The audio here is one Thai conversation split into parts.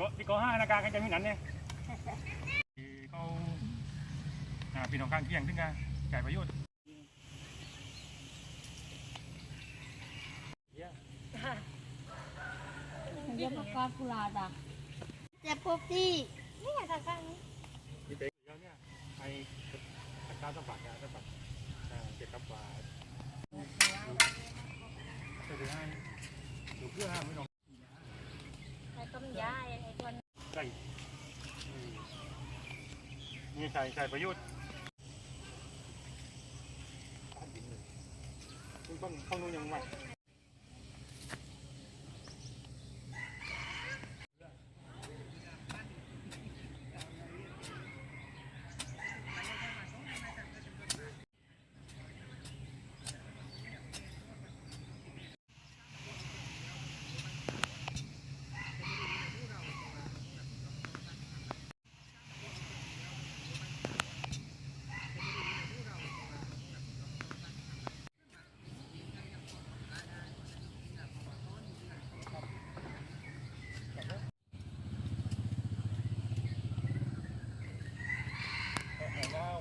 ก็ที่ก็ห้านาการกันจะมีหนันเนี่ยที่เขาอ่าพี่น้องข้างเคียงถึงกันจ่ายประโยชน์เรียกว่ากากุลาดะแต่พบที่นี่ไงค่ะข้างนี้ที่เป็นเยอะเนี่ยไอ้การสัมผัสการสัมผัสอ่าเกี่ยวกับว่าจะไปให้ดูเพื่อให้ไม่ต้องใช้ต้มยาไอ้คน ใส่อืม นี่ใส่ใส่ประยุทธ์คุณต้องต้องนู้นยังไง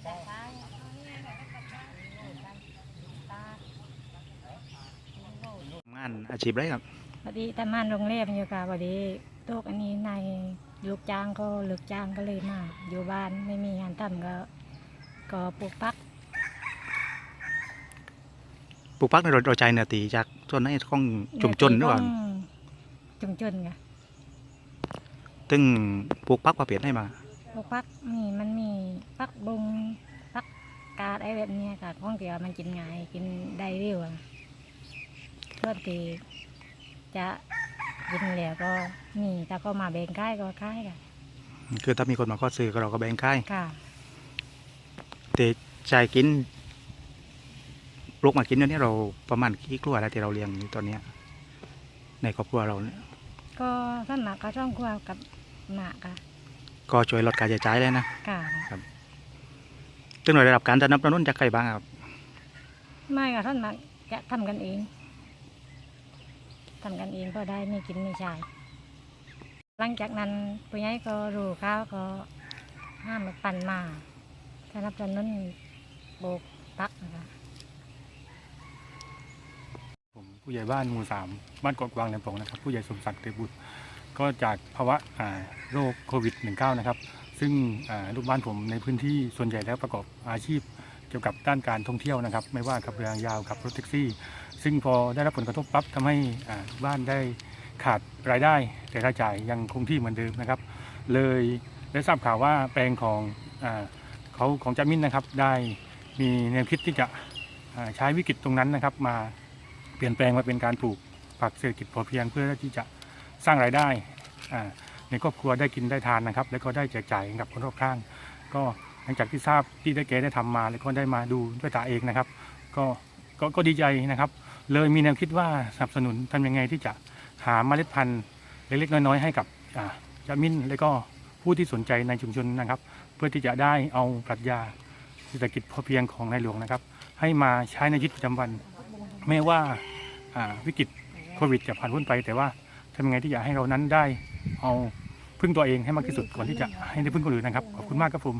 แทำงานอาชีพอะไรครับพอดีทำงานโรงแรมอยู่ค่ะพอดีโต๊ะอันนี้ในลูกจ้างก็เลิกจ้างก็เลยมา อยู่บ้านไม่มีงานทำก็ ก็ปลูกปักปลูกพักในเราเราใจเนื้อตีจากส่วนไหนของชุมชนหรือเปล่าชุมชนค่ะตึงปลูกพักประเภทไหนมาปลูกปักนี่มันมีปักบงปักกาดไอ้แบบเนี้ยค่ะของเดียวมันกินง่ายกินได้เร็วอะ ส่วนที่จะกินแล้วก็มีแต่ก็มาแบ่งค่ายก็ค่ายค่ะคือถ้ามีคนมาขอซื้อก็เราก็แบ่งค่ายค่ะแต่ใจกินปลูกมากินเดี๋ยวนี้เราประมาณกี่กลัวแล้วที่เราเลี้ยงอยู่ตอนเนี้ย ในครอบครัวเราเนี่ยก็ส่วนมากก็ช่องครัวกับหมาค่ะก็ช่วยลดการใช้จ่ายเลยนะค่ะตึงเราได้รับการสนับสนุนจากใครบ้างครับ ไม่ค่ะส่วนมากจะทำกันเอง ทำกันเองก็ได้ไม่กินไม่ใช่หลังจากนั้นปุ้ยก็รู้ข้าวก็ห้ามมาปั่นมาสนับสนุนโบกปักนะคะผมผู้ใหญ่บ้านหมู่สามบ้านเกาะกวางแหลมปงนะครับ ผู้ใหญ่สมศักดิ์เตบุตร ก็จากภาวะโรคโควิด -19 นะครับ ซึ่งลูกบ้านผมในพื้นที่ส่วนใหญ่แล้วประกอบอาชีพเกี่ยวกับด้านการท่องเที่ยวนะครับ ไม่ว่าขับเรือยาวขับรถแท็กซี่ ซึ่งพอได้รับผลกระทบปั๊บทำให้บ้านได้ขาดรายได้ แต่รายจ่ายยังคงที่เหมือนเดิมนะครับ เลยได้ทราบข่าวว่าแปลงของอเขาของจามินนะครับ ได้มีแนวคิดที่จะใช้วิกฤตตรงนั้นนะครับ มาเปลี่ยนแปลงมาเป็นการปลูกผักเศรษฐกิจพอเพียงเพื่อที่จะสร้างรายได้ในครอบครัวได้กินได้ทานนะครับ แล้วก็ได้แจกจ่ายกับคนรอบข้าง ก็หลังจากที่ทราบที่ได้แกได้ทำมา แล้วก็ได้มาดูด้วยตาเองนะครับ ก็ก็ก็ดีใจนะครับ เลยมีแนวคิดว่าสนับสนุนทำยังไงที่จะหาเมล็ดพันธุ์เล็กๆน้อยๆให้กับอ่าจามินแล้วก็ผู้ที่สนใจในชุมชนนะครับ เพื่อที่จะได้เอาปรัชญาเศรษฐกิจพอเพียงของในหลวงนะครับ ให้มาใช้ในชีวิตประจำวัน ไม่ว่าวิกฤตโควิดจะผ่านพ้นไป แต่ว่าทำยังไงที่จะให้เรานั้นได้เอาพึ่งตัวเองให้มากที่สุดก่อนที่จะให้ได้พึ่งคนอื่นนะครับขอบคุณมากครับผม